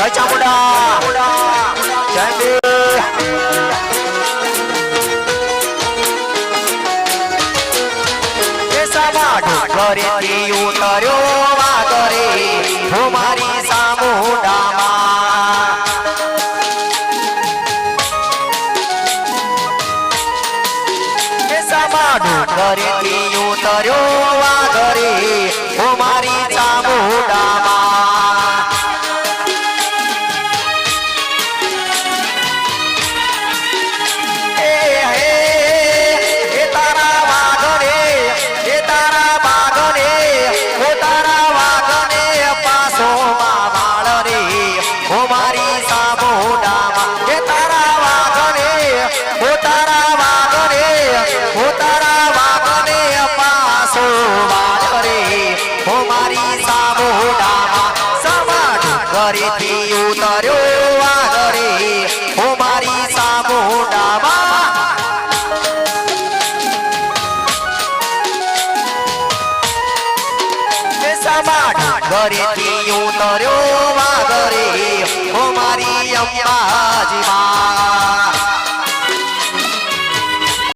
જય ચામુંડા. જય ઘરેથી ઉતર્યો વાગરે હું મારી સામુંડામાં ઘરેથી ઉતર્યો બાટ ઘરેથી ઉતર્યો વાગરે ઓ મારી અંબાજી મા